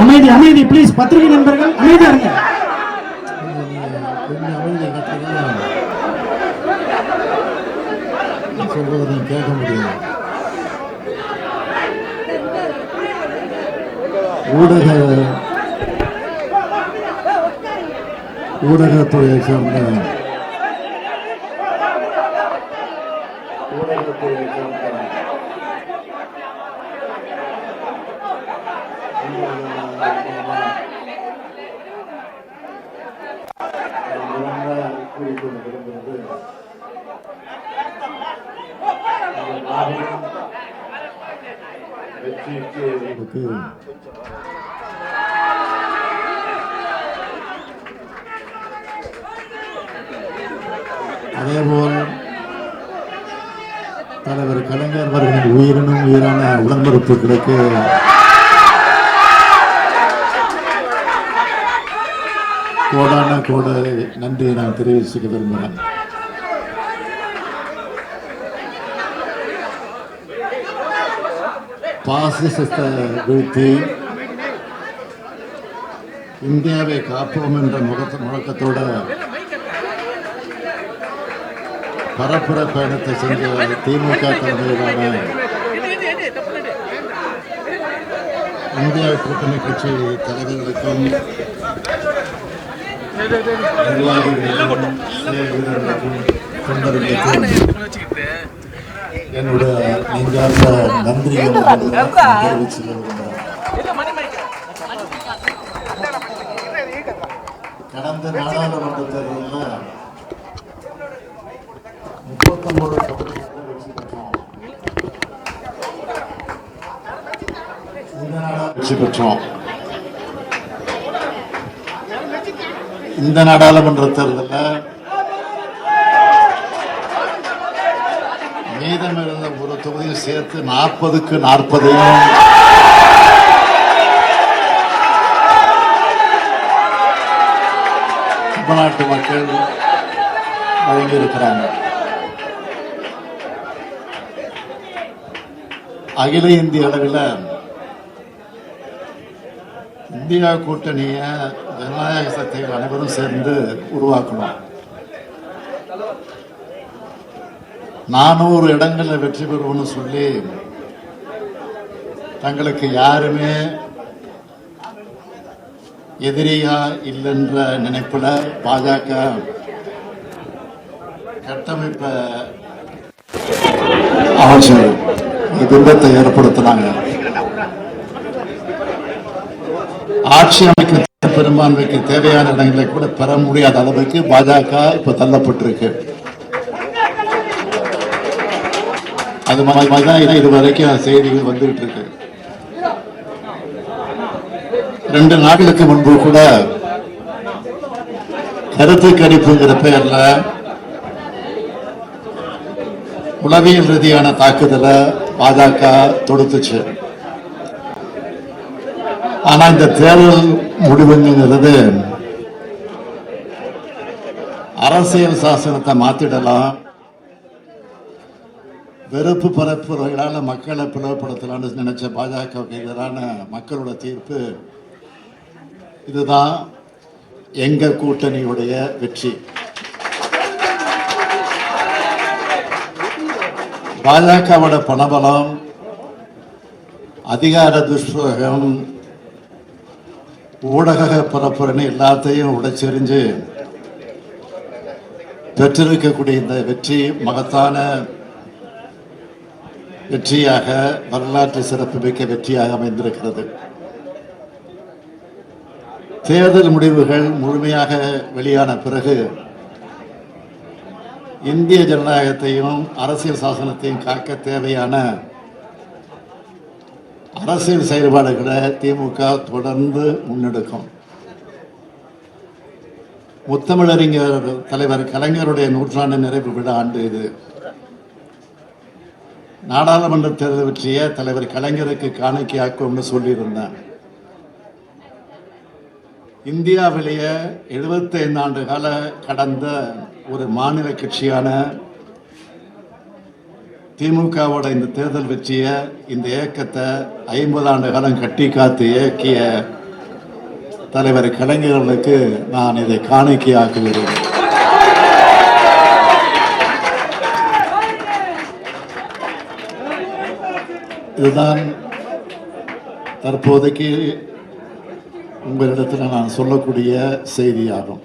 அமைதி அமைதி ப்ளீஸ் பத்திரிகை நண்பர்கள் அமைதியா இருங்க. சொல்றதை கேட்க முடியும் ஊடக ஊடகத்துறையை சார்ந்த கூறிக்கொள்ள விரும்புவது வெற்றிக்கு அதேபோல் தலைவர் கலைஞர் அவர்களின் உயிரினும் உயிரான உடன்பிறப்புகளுக்கு கோடான கோட நன்றியை நான் தெரிவிச்சுக்க விரும்புகிறேன். பாசிசத்தை வீழ்த்தி இந்தியாவை காப்போம் என்ற முகத்த முழக்கத்தோட பரப்புர பயணத்தை செஞ்ச திமுக தலைமையிலான இந்தியா கூட்டணி கட்சி தலைவர்களுக்கும் என்னுடைய நெஞ்சார்ந்த நன்றியை கடந்த நாடாளுமன்ற தேர்தலில் முப்பத்தொன்பது வெற்றி பெற்றோம். இந்த நாடாளுமன்ற தேர்தலில் மீதம் இருந்த ஒரு தொகுதியும் சேர்த்து நாற்பதுக்கு நாற்பதையும். தமிழ்நாட்டு மக்கள் வழங்கியிருக்கிறாங்க அகில இந்திய அளவில் இந்தியா கூட்டணிய ஜனநாயக சக்திகள் அனைவரும் சேர்ந்து உருவாக்கணும். நானூறு இடங்களில் வெற்றி பெறுவோம்னு சொல்லி தங்களுக்கு யாருமே எதிரியா இல்லைன்ற நினைப்புல பாஜக கட்டமைப்ப அமைச்சர் பிம்பத்தை ஏற்படுத்தினாங்க. ஆட்சி அமைக்க பெரும்பான்மைக்கு தேவையான இடங்களை கூட பெற முடியாத அளவுக்கு பாஜக இப்ப தள்ளப்பட்டிருக்கு. அது மாதிரி தான் இது வரைக்கும் செய்திகள் வந்துகிட்டு இருக்கு ரெண்டு நாட்களுக்கு முன்பு கூட கருத்து கணிப்புங்கிற பெயர்ல உளவியல் ரீதியான தாக்குதலை பாஜக தொடுத்துச்சு. ஆனா இந்த தேர்தல் முடிவுங்கிறது அரசியல் சாசனத்தை மாத்திடலாம். வெறுப்பு பரப்புரைகளால மக்களை பிளவுபடுத்தலாம்னு நினைச்ச பாஜகவுக்கு எதிரான மக்களோட தீர்ப்பு இதுதான். எங்க கூட்டணியுடைய வெற்றி. பாஜகவோட பணபலம் அதிகார துஷ்பிரயோகம் ஊடக பரப்புரைன்னு எல்லாத்தையும் உடைச்செறிஞ்சு பெற்றிருக்கக்கூடிய இந்த வெற்றி மகத்தான வெற்றியாக வரலாற்று சிறப்புமிக்க வெற்றியாக அமைந்திருக்கிறது. தேர்தல் முடிவுகள் முழுமையாக வெளியான பிறகு இந்திய ஜனநாயகத்தையும் அரசியல் சாசனத்தையும் காக்க தேவையான அரசியல் செயல்பாடுகளை திமுக தொடர்ந்து முன்னெடுக்கும். முத்தமிழறிஞர் தலைவர் கலைஞருடைய நூற்றாண்டு நிறைவு விழா ஆண்டு இது. நாடாளுமன்ற தேர்தல் வெற்றிய தலைவர் கலைஞருக்கு காணிக்கையாக்கும்னு சொல்லியிருந்தேன். இந்தியாவிலேயே 75 ஆண்டு கால கடந்த ஒரு மாநில கட்சியான திமுகவோட இந்த தேர்தல் வெற்றியை இந்த இயக்கத்தை ஐம்பது ஆண்டு காலம் கட்டி காத்து இயக்கிய தலைவர் கலைஞர்களுக்கு நான் இதை காணிக்கையாக்குகிறேன். இதுதான் தற்போதைக்கு உங்களிடத்தில் நான் சொல்லக்கூடிய செய்தியாகும்.